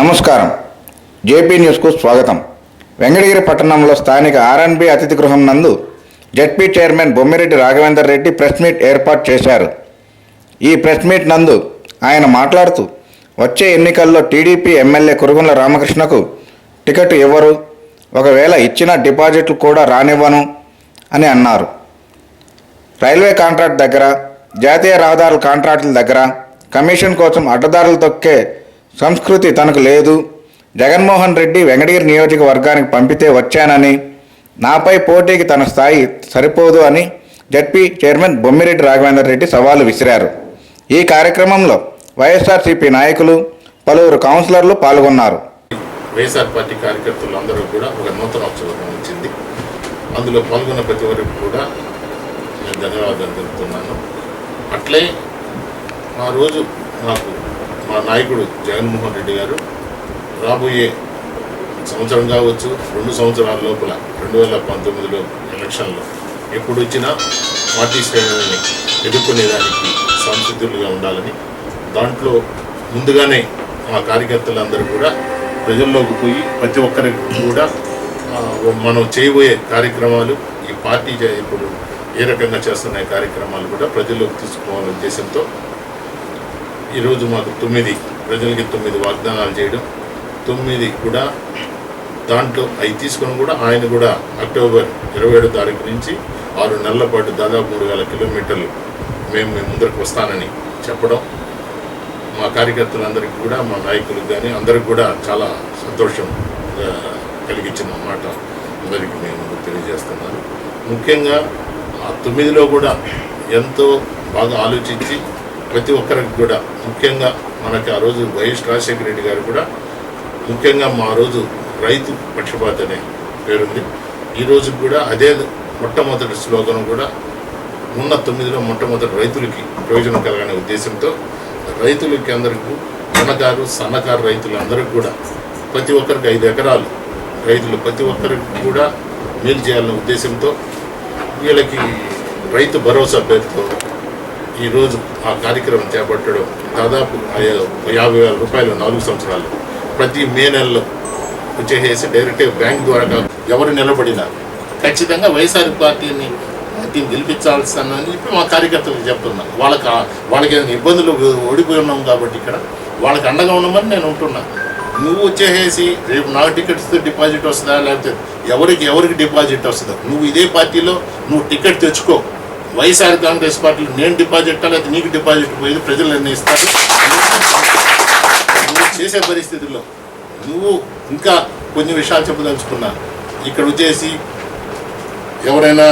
నమస్కారం. జేపీ న్యూస్కు స్వాగతం. వెంకటగిరి పట్టణంలో స్థానిక ఆర్ఎన్బి అతిథి గృహం నందు ZP chairman Bommireddy Raghavender Reddy press meet ఏర్పాటు చేశారు. ఈ ప్రెస్ మీట్ నందు ఆయన మాట్లాడుతూ వచ్చే ఎన్నికల్లో టీడీపీ ఎమ్మెల్యే కురుగుండ్ల రామకృష్ణకు టికెట్ ఇవ్వరు. ఒకవేళ ఇచ్చిన డిపాజిట్లు కూడా రానివ్వను అని అన్నారు. రైల్వే కాంట్రాక్ట్ దగ్గర జాతీయ రహదారుల కాంట్రాక్టుల దగ్గర కమిషన్ కోసం అడ్డదారులు తొక్కే సంస్కృతి తనకు లేదు. జగన్మోహన్ రెడ్డి వెంకటగిరి నియోజకవర్గానికి పంపితే వచ్చానని నాపై పోటీకి తన స్థాయి సరిపోదు అని జడ్పీ చైర్మన్ బొమ్మిరెడ్డి రాఘవేందర్ రెడ్డి సవాలు విసిరారు. ఈ కార్యక్రమంలో వైఎస్ఆర్సీపీ నాయకులు పలువురు కౌన్సిలర్లు పాల్గొన్నారు. వైఎస్ఆర్ పార్టీ కార్యకర్తలు అందరూ కూడా ఒక నూతన ఉత్సవం వచ్చింది అందులో పాల్గొన్న ప్రతి ఒక్కరికి కూడా నేను ధన్యవాదాలు తెలుపుతున్నాను. అట్లే ఆ రోజు నాకు మా నాయకుడు జగన్మోహన్ రెడ్డి గారు రాబోయే సంవత్సరం కావచ్చు రెండు సంవత్సరాల లోపల రెండు వేల పంతొమ్మిదిలో ఎలక్షన్లో ఎప్పుడు వచ్చినా పార్టీ శ్రేణులని ఎదుర్కొనేదానికి సంసిద్ధులుగా ఉండాలని దాంట్లో ముందుగానే మా కార్యకర్తలందరూ కూడా ప్రజల్లోకి పోయి ప్రతి ఒక్కరికి కూడా మనం చేయబోయే కార్యక్రమాలు ఈ పార్టీ ఇప్పుడు ఏ రకంగా చేస్తున్న కార్యక్రమాలు కూడా ప్రజల్లోకి తీసుకోవాలనే ఉద్దేశంతో ఈరోజు మాకు తొమ్మిది ప్రజలకి తొమ్మిది వాగ్దానాలు చేయడం. తొమ్మిది కూడా దాంట్లో అవి తీసుకొని కూడా ఆయన కూడా అక్టోబర్ ఇరవై ఏడో తారీఖు నుంచి ఆరు నెలల పాటు దాదాపు మూడు వేల కిలోమీటర్లు మేము మేము ముందరకు వస్తానని చెప్పడం. మా కార్యకర్తలందరికీ కూడా మా నాయకులకు కానీ అందరికి కూడా చాలా సంతోషం కలిగించిన మాట అందరికీ మేము తెలియజేస్తున్నాను. ముఖ్యంగా ఆ తొమ్మిదిలో కూడా ఎంతో బాగా ఆలోచించి ప్రతి ఒక్కరికి కూడా ముఖ్యంగా మనకి ఆ రోజు వైఎస్ రాజశేఖర రెడ్డి గారు కూడా ముఖ్యంగా మా రోజు రైతు పక్షపాత అనే పేరుంది. ఈ కూడా అదే మొట్టమొదటి స్లోగన్ కూడా ఉన్న తొమ్మిదిలో మొట్టమొదటి రైతులకి ప్రయోజనం కలగనే ఉద్దేశంతో రైతులకి అందరికీ చిన్నకారు సన్నకారు రైతులందరికీ కూడా ప్రతి ఒక్కరికి ఐదు ఎకరాలు రైతులు ప్రతి ఒక్కరికి కూడా మేలు చేయాలనే ఉద్దేశంతో వీళ్ళకి రైతు భరోసా పేరుతో ఈరోజు ఆ కార్యక్రమం చేపట్టడం దాదాపు యాభై వేల రూపాయలు నాలుగు సంవత్సరాలు. ప్రతి మే నెలలో వచ్చేసేసి డైరెక్ట్గా బ్యాంక్ ద్వారా ఎవరు నిలబడినా ఖచ్చితంగా వైఎస్ఆర్ పార్టీని దీన్ని గెలిపించాల్సిందని చెప్పి మా కార్యకర్తలకు చెప్తున్నాను వాళ్ళకి వాళ్ళకి ఏదైనా ఇబ్బందులు ఓడిపోయి ఉన్నాం కాబట్టి ఇక్కడ వాళ్ళకి అండగా ఉండమని నేను ఉంటున్నాను నువ్వు వచ్చేసేసి రేపు నా టికెట్స్ డిపాజిట్ వస్తుందా? లేకపోతే ఎవరికి ఎవరికి డిపాజిట్ వస్తుందా? నువ్వు ఇదే పార్టీలో నువ్వు టికెట్ తెచ్చుకో. వైఎస్ఆర్ కాంగ్రెస్ పార్టీలు నేను డిపాజిట్ లేకపోతే నీకు డిపాజిట్ పోయేది ప్రజలు నిర్ణయిస్తారు? నువ్వు చేసే పరిస్థితుల్లో నువ్వు ఇంకా కొన్ని విషయాలు చెప్పదలుచుకున్నా ఇక్కడ వచ్చేసి ఎవరైనా